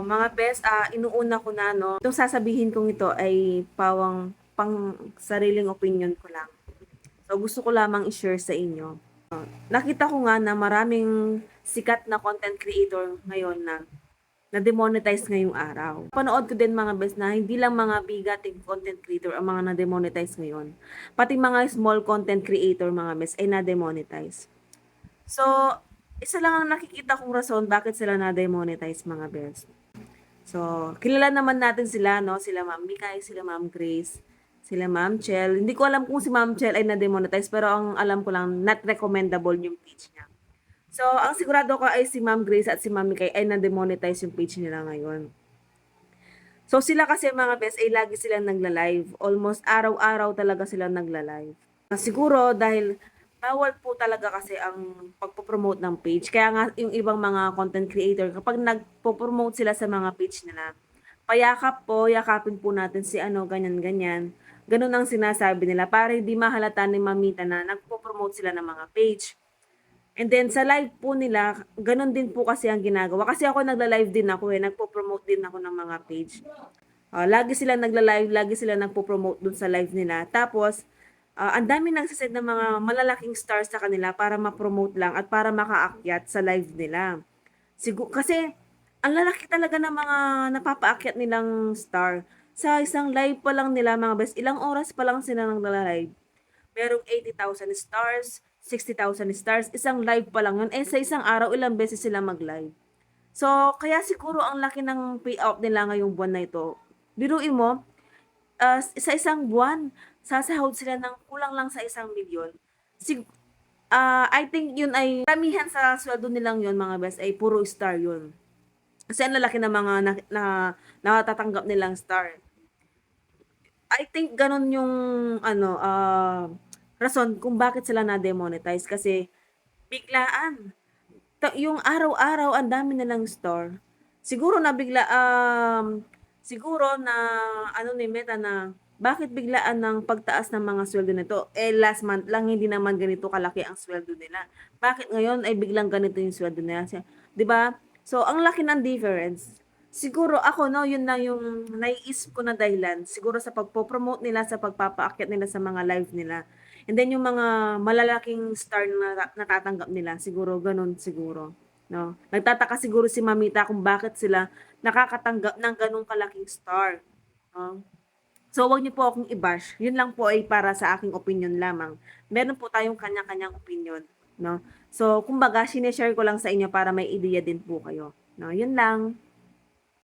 Ah, mga best, ah, inuuna ko na, no, itong sasabihin kong ito ay pawang pang sariling opinion ko lang. So, gusto ko lamang i-share sa inyo. Ah, nakita ko nga na maraming sikat na content creator ngayon na na-demonetize ngayong araw. Panood ko din mga best na hindi lang mga bigating content creator ang mga na-demonetize ngayon. Pati mga small content creator mga best ay na-demonetize. So, isa lang ang nakikita kong rason bakit sila na-demonetize mga best. So, kilala naman natin sila, no? Sila Ma'am Mikay, sila Ma'am Grace, sila Ma'am Chel. Hindi ko alam kung si Ma'am Chel ay na-demonetize, pero ang alam ko lang, not recommendable yung page niya. So, ang sigurado ko ay si Ma'am Grace at si Ma'am Mikay ay na-demonetize yung page nila ngayon. So, sila kasi mga best ay lagi silang nagla-live. Almost araw-araw talaga sila nagla-live. Siguro dahil bawal po talaga kasi ang pagpo-promote ng page. Kaya nga yung ibang mga content creator, kapag nagpo-promote sila sa mga page nila, payakap po, yakapin po natin si ano, ganyan-ganyan. Ganun ang sinasabi nila para hindi mahalata ni Mamita na nagpo-promote sila ng mga page. And then sa live po nila, ganun din po kasi ang ginagawa. Kasi ako nagla-live din ako eh, nagpo-promote din ako ng mga page. Ah, lagi sila nagla-live, lagi sila nagpo-promote dun sa live nila. Tapos, ah, ang dami nagsasend ng mga malalaking stars sa kanila para ma-promote lang at para makaakyat sa live nila. Sigu kasi, ang lalaki talaga ng mga napapaakyat nilang star. Sa isang live pa lang nila mga best, ilang oras pa lang sila nagla-live. Merong 80,000 stars, 60,000 stars, isang live pa lang yun. Eh, sa isang araw, ilang beses sila mag-live. So, kaya siguro ang laki ng payout nila ngayong buwan na ito. Biruin mo, ah, sa isang buwan, sasahod sila ng kulang lang sa isang milyon. Sig ah, I think yun ay, kamihan sa sweldo nilang yun, mga best, ay puro star yun. Kasi ang lalaki ng mga na, na, nakatatanggap nilang star. I think ganun yung, ano, ah, rason kung bakit sila na-demonetize. Kasi, biglaan. Ta- yung araw-araw, ang dami nilang store. Siguro na bigla, um, siguro na, ano ni Meta na, bakit biglaan ng pagtaas ng mga sweldo nito? Eh, last month lang, hindi naman ganito kalaki ang sweldo nila. Bakit ngayon ay biglang ganito yung sweldo nila? 'Di ba? So, ang laki ng difference. Siguro ako, no, yun na yung naiisip ko na dahilan. Siguro sa pagpo-promote nila, sa pagpapaakyat nila sa mga live nila. And then yung mga malalaking star na nata- natatanggap nila, siguro ganun siguro. No? Nagtataka siguro si Mamita kung bakit sila nakakatanggap ng ganung kalaking star. No? So, wag niyo po akong i-bash. Yun lang po ay para sa aking opinion lamang. Meron po tayong kanya-kanyang opinion. No? So, kumbaga, sineshare ko lang sa inyo para may ideya din po kayo. No? Yun lang.